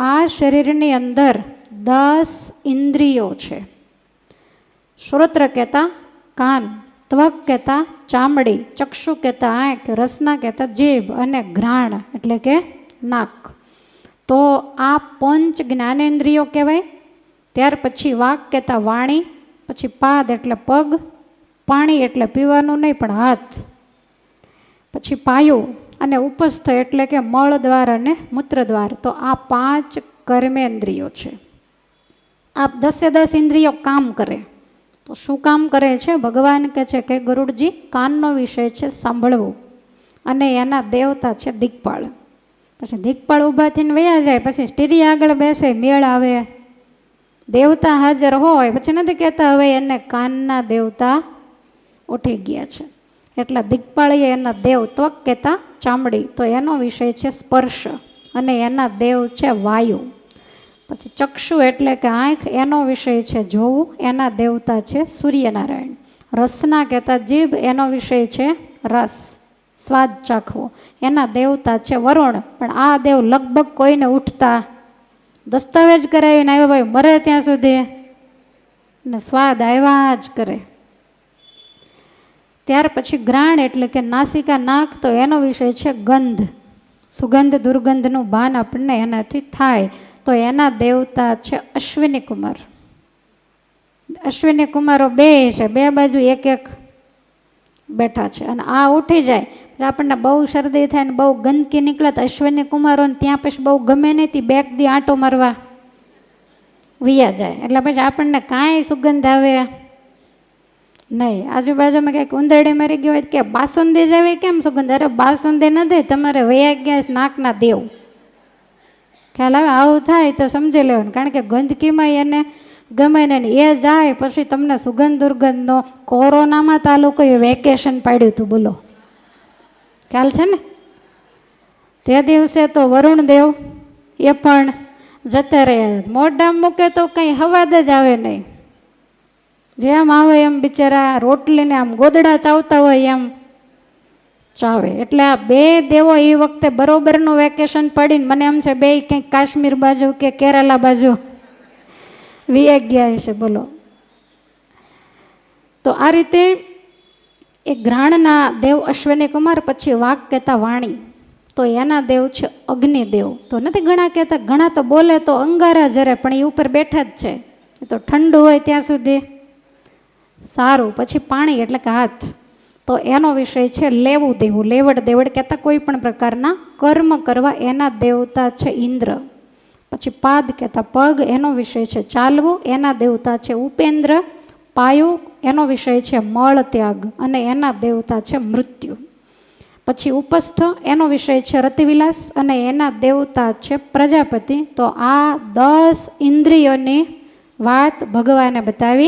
આ શરીરની અંદર દસ ઇન્દ્રિયો છે. શ્રોત્ર કહેતા, કાન, ત્વક કહેતા, ચામડી, ચક્ષુ કહેતા, આંખ, રસના કહેતા, જીભ અને ઘ્રાણ એટલે કે નાક. તો આ પંચ જ્ઞાનેન્દ્રિયો કહેવાય. ત્યાર પછી વાક કહેતા વાણી, પછી પાદ એટલે પગ, પાણી એટલે પીવાનું નહીં પણ હાથ. પછી પાયું અને ઉપસ્થ એટલે કે મળદ્વાર અને મૂત્રદ્વાર તો આ પાંચ કર્મેન્દ્રિયો છે. આ દસે દસ ઇન્દ્રિયો કામ કરે. તો શું કામ કરે છે? ભગવાન કહે છે કે ગરુડજી કાનનો વિષય છે સાંભળવું. અને એના દેવતા છે દિગ્પાળ. પછી દીકપાળ ઊભા થઈને વયા જાય, પછી સ્ટીરી આગળ બેસે, મેળ આવે. દેવતા હાજર હોય, પછી નથી કહેતા હવે એને કાનના દેવતા ઉઠી ગયા છે. એટલે દિગ્પાળીએ એના દેવ ત્વક કહેતા ચામડી. તો એનો વિષય છે સ્પર્શ અને એના દેવ છે વાયુ. પછી ચક્ષુ એટલે કે આંખ, એનો વિષય છે જોવું, એના દેવતા છે સૂર્યનારાયણ. રસના કહેતા જીભ, એનો વિષય છે રસ, સ્વાદ ચાખવો. એના દેવતા છે વરુણ. પણ આ દેવ લગભગ કોઈને ઉઠતા દસ્તાવેજ કરાવીને આવ્યો ભાઈ, મરે ત્યાં સુધી. ને સ્વાદ આવ્યા જ કરે. ત્યાર પછી ગ્રાણ એટલે કે નાસિકા નાક, તો એનો વિષય છે ગંધ. સુગંધ, દુર્ગંધનું ભાન આપણને એનાથી થાય. તો એના દેવતા છે અશ્વિની કુમાર. અશ્વિની કુમારો બે છે, બે બાજુ એક એક બેઠા છે અને આ ઉઠી જાય. આપણને બહુ શરદી થાય ને બહુ ગંદકી નીકળે તો અશ્વિની કુમારોને ત્યાં પછી બહુ ગમે નહીં, તી બેક દી આંટો મારવા વિયા જાય. એટલે પછી આપણને કાંઈ સુગંધ આવે નહીં, આજુબાજુમાં કંઈક ઉંદરડી મારી ગયો હોય કે બાસુંદી જેવી કેમ સુગંધ? અરે બાસુંદી નથી તમારે વયા ગયા નાકના દેવ. ખ્યાલ આવે? આવું થાય તો સમજી લેવાનું કારણ કે ગંદકીમાં એને ગમે ને એ જાય, પછી તમને સુગંધ દુર્ગંધનો કોરોનામાં તો આ વેકેશન પાડ્યું હતું, બોલો. ખ્યાલ છે ને? તે દિવસે તો વરુણ દેવ એ પણ જતા રહ્યા. મોઢા મૂકે તો કંઈ હવાદ જ આવે નહીં. જેમ આવે એમ બિચારા રોટલીને આમ ગોદડા ચાવતા હોય એમ ચાવે. એટલે આ બે દેવો એ વખતે બરોબરનું વેકેશન પડીને મને એમ છે બે કંઈક કાશ્મીર બાજુ કે કેરાલા બાજુ વીએ ગયા છે બોલો. તો આ રીતે એ ઘ્રાણના દેવ અશ્વિની કુમાર પછી વાઘ કહેતા વાણી. તો એના દેવ છે અગ્નિદેવ તો નથી ઘણા કહેતા, ઘણા તો બોલે તો અંગારા જરે, પણ એ ઉપર બેઠા જ છે. તો ઠંડુ હોય ત્યાં સુધી. સારું, પછી પાણી એટલે કે હાથ. તો એનો વિષય છે લેવું દેવું. લેવડ દેવડ કહેતા કોઈ પણ પ્રકારના કર્મ કરવા એના દેવતા છે ઇન્દ્ર. પછી પાદ કહેતા પગ, એનો વિષય છે ચાલવું, એના દેવતા છે ઉપેન્દ્ર. પાયો, એનો વિષય છે મળ ત્યાગ અને એના દેવતા છે મૃત્યુ. પછી ઉપસ્થ, એનો વિષય છે રતિવિલાસ અને એના દેવતા છે પ્રજાપતિ. તો આ દસ ઇન્દ્રિયોની વાત ભગવાને બતાવી.